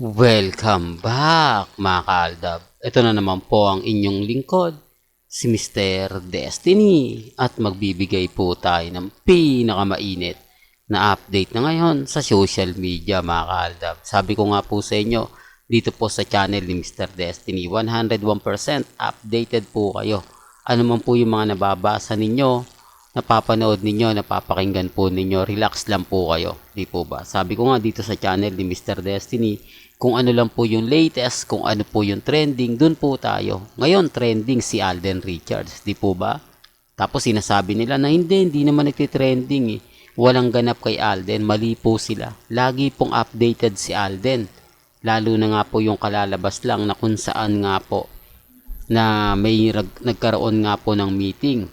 Welcome back mga kaaldab. Ito na naman po ang inyong lingkod, si Mr. Destiny at magbibigay po tayo ng pinakamainit na update na ngayon sa social media mga kaaldab. Sabi ko nga po sa inyo, dito po sa channel ni Mr. Destiny, 101% updated po kayo. Ano man po yung mga nababasa ninyo, napapanood ninyo, napapakinggan po ninyo, relax lang po kayo. Di po ba? Sabi ko nga dito sa channel ni Mr. Destiny, kung ano lang po yung latest, kung ano po yung trending, dun po tayo. Ngayon, trending si Alden Richards, di po ba? Tapos sinasabi nila na hindi, hindi naman nagtitrending eh. Walang ganap kay Alden, mali po sila. Lagi pong updated si Alden. Lalo na nga po yung kalalabas lang na kung saan nga po na may nagkaroon nga po ng meeting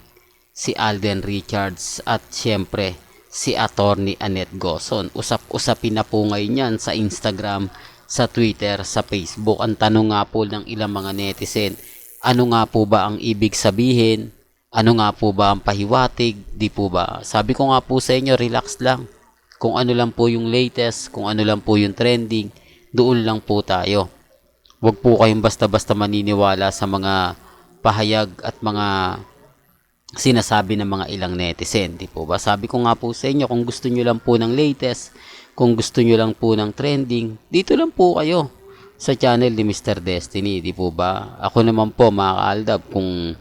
si Alden Richards at siyempre si attorney Annette Goson. Usap-usapin na po ngayon yan sa Instagram, sa Twitter, sa Facebook. Ang tanong nga po ng ilang mga netizen, ano nga po ba ang ibig sabihin? Ano nga po ba ang pahiwatig? Di po ba? Sabi ko nga po sa inyo, relax lang. Kung ano lang po yung latest, kung ano lang po yung trending, doon lang po tayo. Huwag po kayong basta-basta maniniwala sa mga pahayag at mga sinasabi ng mga ilang netizen, di po ba? Sabi ko nga po sa inyo, kung gusto nyo lang po ng latest, kung gusto nyo lang po ng trending, dito lang po kayo sa channel ni Mr. Destiny, di po ba? Ako naman po, mga kaaldab, kung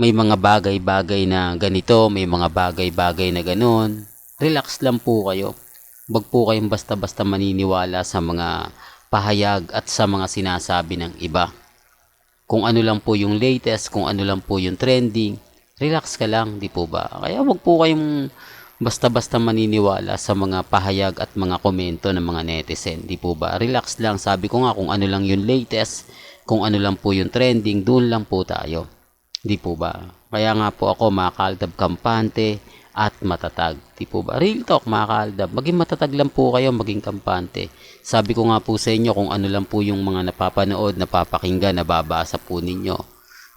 may mga bagay-bagay na ganito, may mga bagay-bagay na ganun, relax lang po kayo. Huwag po kayong basta-basta maniniwala sa mga pahayag at sa mga sinasabi ng iba. Kung ano lang po yung latest, kung ano lang po yung trending, relax ka lang, di po ba? Kaya wag po kayong basta-basta maniniwala sa mga pahayag at mga komento ng mga netizen, di po ba? Relax lang, sabi ko nga kung ano lang yung latest, kung ano lang po yung trending, doon lang po tayo. Di po ba? Kaya nga po ako makakaldab kampante at matatag. Di po ba? Real talk mga kaaldab. Maging matatag lang po kayo, maging kampante. Sabi ko nga po sa inyo kung ano lang po yung mga napapanood, napapakinggan, nababasa po ninyo.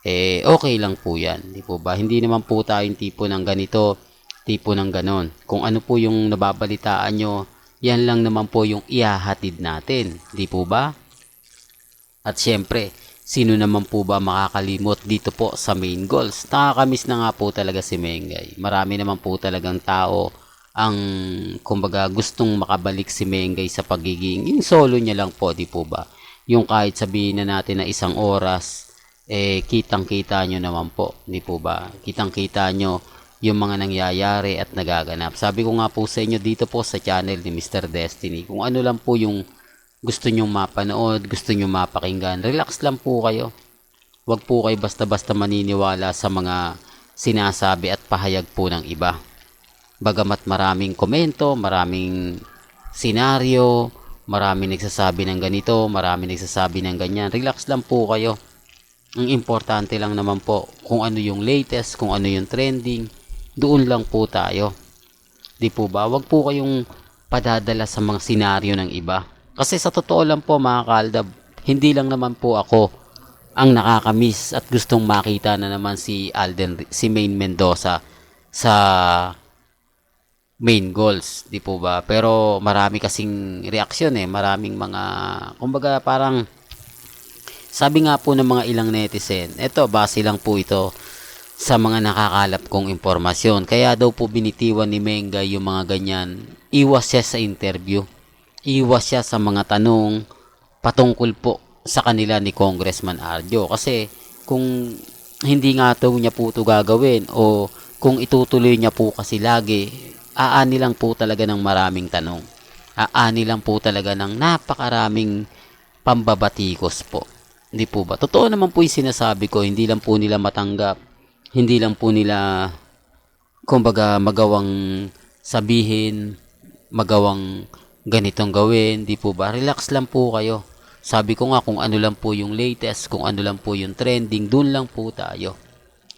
Eh, okay lang po yan. Di po ba? Hindi naman po tayong tipo ng ganito, tipo ng ganon. Kung ano po yung nababalitaan nyo, yan lang naman po yung ihahatid natin. Di po ba? At syempre, sino naman po ba makakalimot dito po sa main goals? Nakakamiss na nga po talaga si Mengay. Marami naman po talagang tao ang kumbaga gustong makabalik si Mengay sa pagiging yung solo niya lang po, di po ba? Yung kahit sabihin na natin na isang oras, eh kitang-kita nyo naman po, di po ba? Kitang-kita nyo yung mga nangyayari at nagaganap. Sabi ko nga po sa inyo dito po sa channel ni Mr. Destiny, kung ano lang po yung gusto nyong mapanood, gusto nyong mapakinggan, relax lang po kayo. Huwag po kayo basta-basta maniniwala sa mga sinasabi at pahayag po ng iba. Bagamat maraming komento, maraming senaryo, maraming nagsasabi ng ganito, maraming nagsasabi ng ganyan, relax lang po kayo. Ang importante lang naman po kung ano yung latest, kung ano yung trending, doon lang po tayo. Di po ba? Huwag po kayong padadala sa mga senaryo ng iba. Kasi sa totoo lang po mga kaaldab, hindi lang naman po ako ang nakakamiss at gustong makita na naman si Alden, si Main Mendoza sa main goals, di po ba? Pero marami kasing reaksyon eh, maraming mga, kumbaga parang, sabi nga po ng mga ilang netizen, eto, base lang po ito sa mga nakakalap kong impormasyon. Kaya daw po binitiwan ni Menga yung mga ganyan, iwas siya sa interview iwas siya sa mga tanong patungkol po sa kanila ni Congressman Arjo. Kasi kung hindi nga daw niya po ito gagawin o kung itutuloy niya po kasi lagi, aani lang po talaga ng maraming tanong. Aani lang po talaga ng napakaraming pambabatikos po. Hindi po ba? Totoo naman po yung sinasabi ko, hindi lang po nila matanggap, hindi lang po nila kumbaga magawang sabihin, magawang ganitong gawin, di po ba? Relax lang po kayo. Sabi ko nga kung ano lang po yung latest, kung ano lang po yung trending, dun lang po tayo.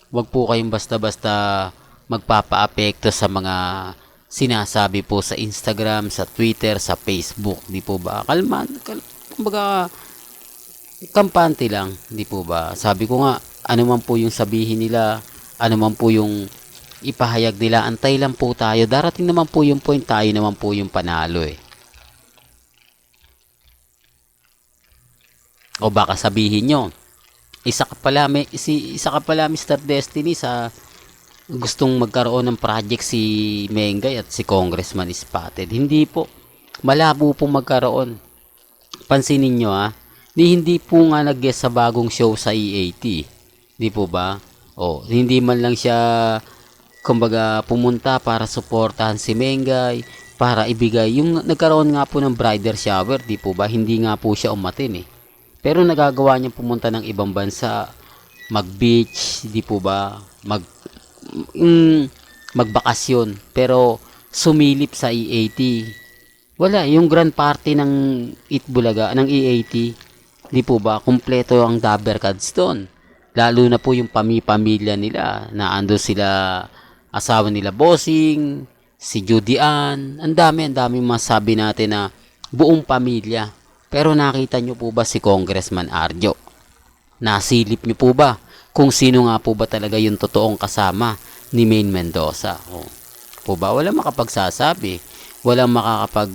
Huwag po kayong basta-basta magpapa-apekto sa mga sinasabi po sa Instagram, sa Twitter, sa Facebook, di po ba? Kalman, kal kumbaga, kampante lang, di po ba? Sabi ko nga, ano man po yung sabihin nila, ano man po yung ipahayag nila, antay lang po tayo. Darating naman po yung point, tayo naman po yung panalo eh. O baka sabihin nyo, isa ka pala, may, si, isa ka pala Mr. Destiny sa gustong magkaroon ng project si Mengay at si Congressman Spotted. Hindi po. Malabo po magkaroon. Pansinin nyo ha. Ni hindi po nga nag sa bagong show sa EAT. Di po ba? O, hindi man lang siya kumbaga pumunta para suportahan si Mengay, para ibigay. Yung nagkaroon nga po ng bridal shower, di po ba? Hindi nga po siya umatin eh. Pero nagagawa niya pumunta ng ibang bansa, mag-beach, di po ba? Mag mm, magbakasyon. Pero sumilip sa EAT. Wala, yung grand party ng Itbulaga, ng EAT, di po ba? Kumpleto ang Dabber Cards doon. Lalo na po yung pami-pamilya nila na ando sila asawa nila Bossing, si Judy Ann, ang dami, ang dami masabi natin na buong pamilya. Pero nakita nyo po ba si Congressman Arjo? Nasilip nyo po ba kung sino nga po ba talaga yung totoong kasama ni Maine Mendoza? O, po ba? Walang makapagsasabi. Walang makakapag,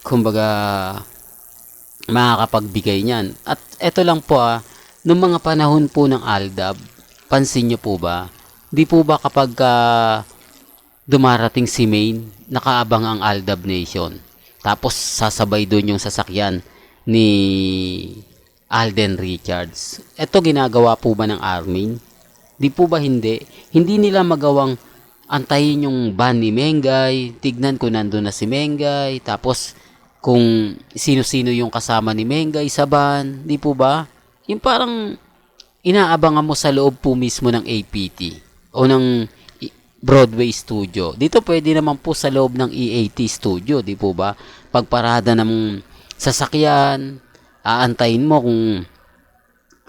kumbaga, makakapagbigay niyan. At eto lang po ah, nung mga panahon po ng Aldab, pansin nyo po ba, di po ba kapag ah, dumarating si Maine, nakaabang ang Aldab Nation. Tapos sasabay doon yung sasakyan ni Alden Richards. Ito ginagawa po ba ng Armin? Di po ba hindi? Hindi nila magawang antayin yung ban ni Mengay, tignan kung nandun na si Mengay, tapos kung sino-sino yung kasama ni Mengay sa ban, di po ba? Yung parang inaabangan mo sa loob po mismo ng APT o ng Broadway Studio. Dito pwede naman po sa loob ng EAT Studio, di po ba? Pagparada ng sasakyan, aantayin mo kung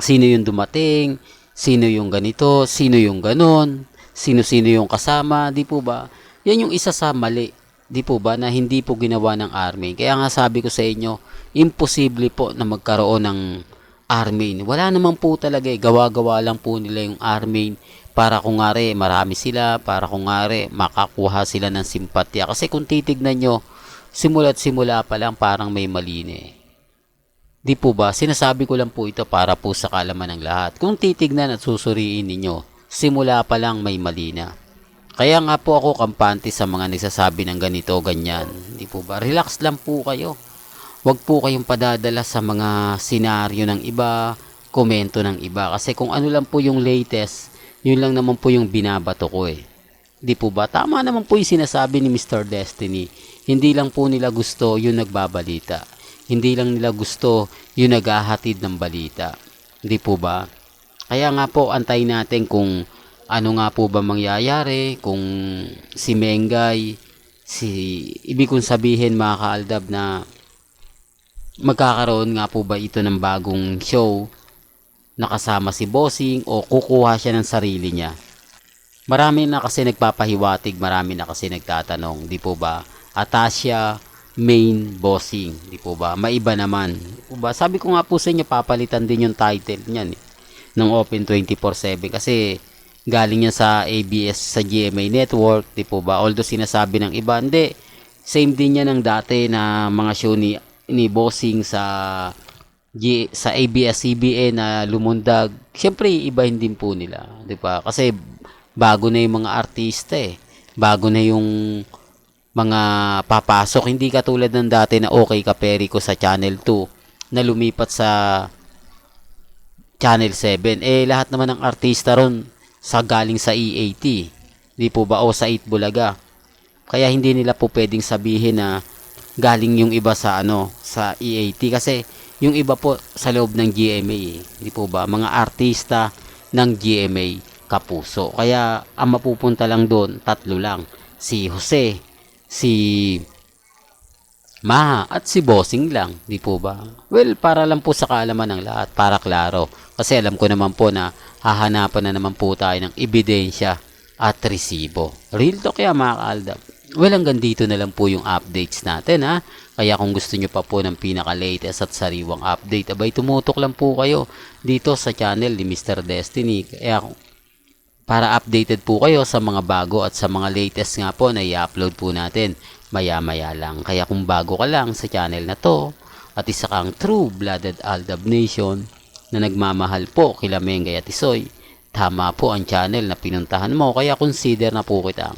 sino yung dumating, sino yung ganito, sino yung ganon, sino-sino yung kasama, di po ba? Yan yung isa sa mali, di po ba, na hindi po ginawa ng army. Kaya nga sabi ko sa inyo, imposible po na magkaroon ng army. Wala naman po talaga eh, gawa-gawa lang po nila yung army para kung ngari marami sila, para kung ngari makakuha sila ng simpatya. Kasi kung titignan nyo, simula't simula pa lang parang may mali na eh. Di po ba? Sinasabi ko lang po ito para po sa kalaman ng lahat. Kung titignan at susuriin ninyo, simula pa lang may mali na. Kaya nga po ako kampante sa mga nagsasabi ng ganito, ganyan. Di po ba? Relax lang po kayo. Huwag po kayong padadala sa mga senaryo ng iba, komento ng iba. Kasi kung ano lang po yung latest, yun lang naman po yung binabato ko eh. Di po ba? Tama naman po yung sinasabi ni Mr. Destiny. Hindi lang po nila gusto yung nagbabalita. Hindi lang nila gusto yung naghahatid ng balita. Di po ba? Kaya nga po, antayin natin kung ano nga po ba mangyayari, kung si Mengay, si, ibig kong sabihin mga kaaldab na magkakaroon nga po ba ito ng bagong show nakasama si Bossing o kukuha siya ng sarili niya. Marami na kasi nagpapahiwatig, marami na kasi nagtatanong, di po ba? Atasha main bossing, di po ba? Maiba naman. Di po ba? Sabi ko nga po sa inyo, papalitan din yung title niyan eh, ng Open 24/7 kasi galing yan sa ABS sa GMA Network, di po ba? Although sinasabi ng iba, hindi. Same din yan ng dati na mga show ni ni Bossing sa G, sa ABS-CBN na lumundag. Siyempre, ibahin din po nila, 'di ba? Kasi bago na yung mga artista eh. Bago na yung mga papasok. Hindi katulad ng dati na okay ka Perico sa Channel 2 na lumipat sa Channel 7. Eh, lahat naman ng artista ron sa galing sa EAT. Di po ba? O sa 8 Bulaga. Kaya hindi nila po pwedeng sabihin na galing yung iba sa ano sa EAT kasi yung iba po sa loob ng GMA eh. Di po ba? Mga artista ng GMA kapuso. Kaya ang mapupunta lang doon, tatlo lang. Si Jose, si Maha at si Bossing lang, di po ba? Well, para lang po sa kaalaman ng lahat, para klaro. Kasi alam ko naman po na hahanapan na naman po tayo ng ebidensya at resibo. Real to kaya mga kaaldab. Well, hanggang dito na lang po yung updates natin ha. Kaya kung gusto nyo pa po ng pinaka-latest at sariwang update, abay tumutok lang po kayo dito sa channel ni Mr. Destiny. Kaya para updated po kayo sa mga bago at sa mga latest nga po na i-upload po natin maya-maya lang. Kaya kung bago ka lang sa channel na to at isa kang true-blooded Aldab Nation, na nagmamahal po kila Mengay at Isoy, tama po ang channel na pinuntahan mo kaya consider na po kitang